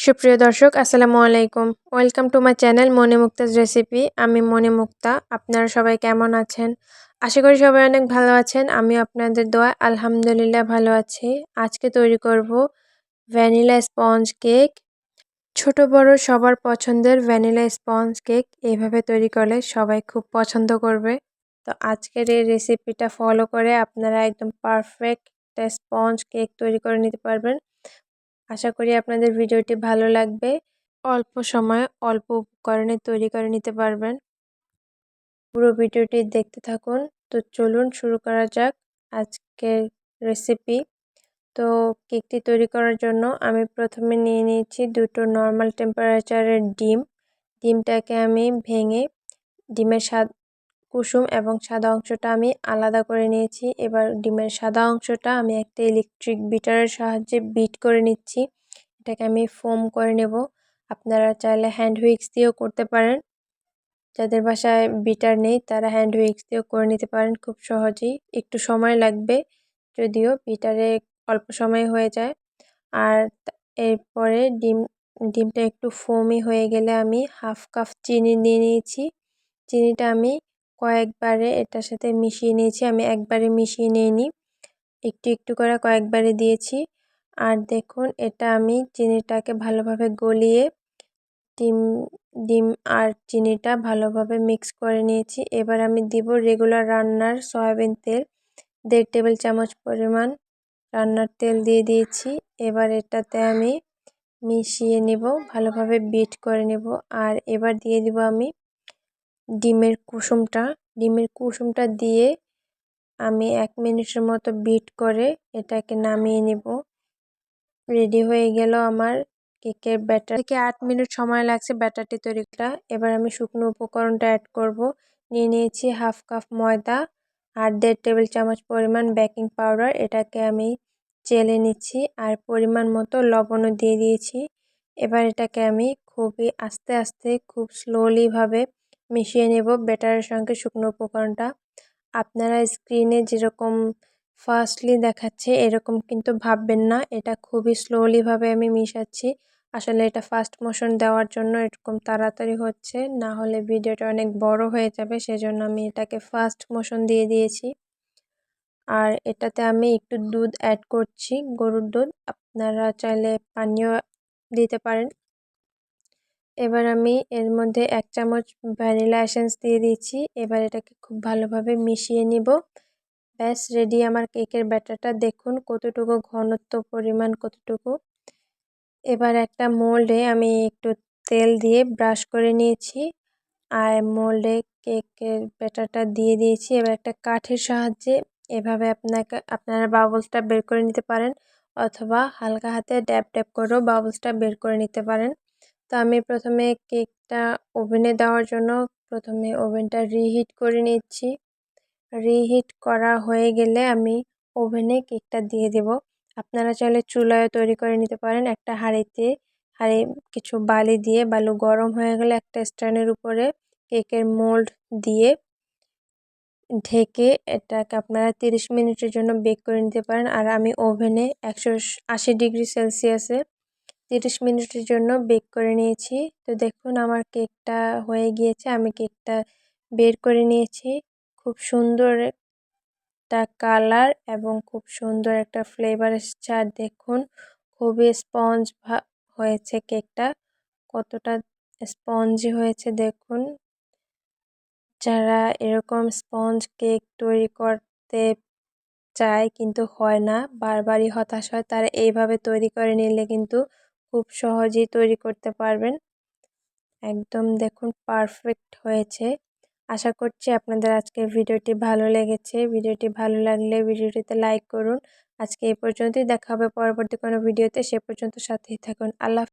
সুপ্রিয় দর্শক, আসসালামু আলাইকুম। ওয়েলকাম টু মাই চ্যানেল মনে মুক্তাজ রেসিপি আমি মনে মুক্তা। আপনারা সবাই কেমন আছেন? আশা করি সবাই অনেক ভালো আছেন। আমি আপনাদের দোয়া, আলহামদুলিল্লাহ ভালো আছি। আজকে তৈরি করব ভ্যানিলা স্পঞ্জ কেক। ছোট, বড়, সবার পছন্দের ভ্যানিলা স্পঞ্জ কেক। এইভাবে তৈরি করলে সবাই খুব পছন্দ করবে। তো আজকের এই রেসিপিটা ফলো করে আপনারা একদম পারফেক্ট স্পঞ্জ কেক তৈরি করে নিতে পারবেন। আশা করি আপনাদের ভিডিওটি ভালো লাগবে। অল্প সময়ে অল্প উপকরণে তৈরি করে নিতে পারবেন। পুরো ভিডিওটি দেখতে থাকুন। তো চলুন শুরু করা যাক আজকের রেসিপি তো কেকটি তৈরি করার জন্য আমি প্রথমে নিয়ে নিয়েছি দুটো নর্মাল টেম্পারেচারের ডিম। ডিমটাকে আমি ভেঙে ডিমের স্বাদ কুসুম এবং সাদা অংশটা আমি আলাদা করে নিয়েছি। এবার ডিমের সাদা অংশটা আমি একটা ইলেকট্রিক বিটারের সাহায্যে বিট করে নিচ্ছি। এটাকে আমি ফোম করে নেব। আপনারা চাইলে হ্যান্ড হুইক্স দিয়েও করতে পারেন। যাদের বাসায় বিটার নেই, তারা হ্যান্ড হুইক্স দিয়েও করে নিতে পারেন খুব সহজেই। একটু সময় লাগবে যদিও বিটারে অল্প সময় হয়ে যায়। আর এরপরে ডিম, ডিমটা একটু ফোমি হয়ে গেলে আমি হাফ কাপ চিনি নিয়ে নিয়েছি। চিনিটা আমি কয়েকবারে এটার সাথে মিশিয়ে নিয়েছি, আমি একবারে মিশিয়ে নিইনি। একটু একটু করে কয়েকবারে দিয়েছি। আর দেখুন, এটা আমি চিনিটাকে ভালোভাবে গলিয়ে ডিম ডিম আর চিনিটা ভালোভাবে মিক্স করে নিয়েছি। এবার আমি দিব রেগুলার রান্নার সয়াবিন তেল। দেড় টেবিল চামচ পরিমাণ রান্নার তেল দিয়ে দিয়েছি। এবার এটাতে আমি মিশিয়ে নেব, ভালোভাবে বিট করে নেব। আর এবার দিয়ে দিব আমি ডিমের কুসুমটা ডিমের কুসুমটা দিয়ে আমি এক মিনিটের মতো বিট করে এটাকে নামিয়ে নেব। রেডি হয়ে গেল আমার কেকের ব্যাটার। থেকে আট মিনিট সময় লাগছে ব্যাটারটি তৈরিটা এবার আমি শুকনো উপকরণটা অ্যাড করব। নিয়ে নিয়েছি হাফ কাপ ময়দা আর দেড় টেবিল চামচ পরিমাণ বেকিং পাউডার। এটাকে আমি চেলে নিচ্ছি আর পরিমাণ মতো লবণও দিয়ে দিয়েছি। এবার এটাকে আমি খুবই আস্তে আস্তে, খুব স্লোলিভাবে মিশিয়ে নেব ব্যাটারের সঙ্গে শুকনো উপকরণটা। আপনারা স্ক্রিনে যেরকম ফাস্টলি দেখাচ্ছে, এরকম কিন্তু ভাববেন না। এটা খুবই স্লোলিভাবে আমি মিশাচ্ছি। আসলে এটা ফাস্ট মোশন দেওয়ার জন্য এরকম তাড়াতাড়ি হচ্ছে, না হলে ভিডিওটা অনেক বড় হয়ে যাবে, সেজন্য আমি এটাকে ফাস্ট মোশন দিয়ে দিয়েছি। আর এটাতে আমি একটু দুধ অ্যাড করছি, গরুর দুধ। আপনারা চাইলে পানীয় দিতে পারেন। এবার আমি এর মধ্যে এক চামচ ভ্যানিলা এসেন্স দিয়ে দিয়েছি এবার এটাকে খুব ভালোভাবে মিশিয়ে নিব। ব্যাস রেডি আমার কেকের ব্যাটারটা দেখুন কতটুকু ঘনত্ব, পরিমাণ কতটুকু। এবার একটা মোল্ডে আমি একটু তেল দিয়ে ব্রাশ করে নিয়েছি। আর মোল্ডে কেকের ব্যাটারটা দিয়ে দিয়েছি। এবার একটা কাঠের সাহায্যে এভাবে আপনাকে, আপনারা বাবলসটা বের করে নিতে পারেন। অথবা হালকা হাতে ড্যাপ ড্যাপ করেও বাবলসটা বের করে নিতে পারেন। তো আমি প্রথমে কেকটা ওভেনে দেওয়ার জন্য প্রথমে ওভেনটা রিহিট করে নিচ্ছি। রিহিট করা হয়ে গেলে আমি ওভেনে কেকটা দিয়ে দেব। আপনারা চাইলে চুলায় তৈরি করে নিতে পারেন একটা হাঁড়িতে। হাঁড়ি কিছু বালি দিয়ে, বালু গরম হয়ে গেলে একটা স্ট্যান্ডের উপরে কেকের মোল্ড দিয়ে ঢেকে এটাকে আপনারা তিরিশ মিনিটের জন্য বেক করে নিতে পারেন। আর আমি ওভেনে একশো আশি ডিগ্রি সেলসিয়াসে তিরিশ মিনিটের জন্য বেক করে নিয়েছি। তো দেখুন আমার কেকটা হয়ে গিয়েছে, আমি কেকটা বের করে নিয়েছি। খুব সুন্দর একটা কালার এবং খুব সুন্দর একটা ফ্লেভার এসেছে। আর দেখুন খুবই স্পঞ্জ হয়েছে কেকটা কতটা স্পঞ্জি হয়েছে দেখুন। যারা এরকম স্পঞ্জ কেক তৈরি করতে চায় কিন্তু হয় না, বারবারই হতাশ হয়, তারা এইভাবে তৈরি করে নিলে কিন্তু খুব সহজেই তৈরি করতে পারবেন। একদম দেখুন পারফেক্ট হয়েছে। আশা করছি আপনাদের আজকের ভিডিওটি ভালো লেগেছে। ভিডিওটি ভালো লাগলে ভিডিওটিতে লাইক করুন। আজকে এই পর্যন্তই। দেখা হবে পরবর্তী কোনো ভিডিওতে। সে পর্যন্ত সাথেই থাকুন। আল্লাহ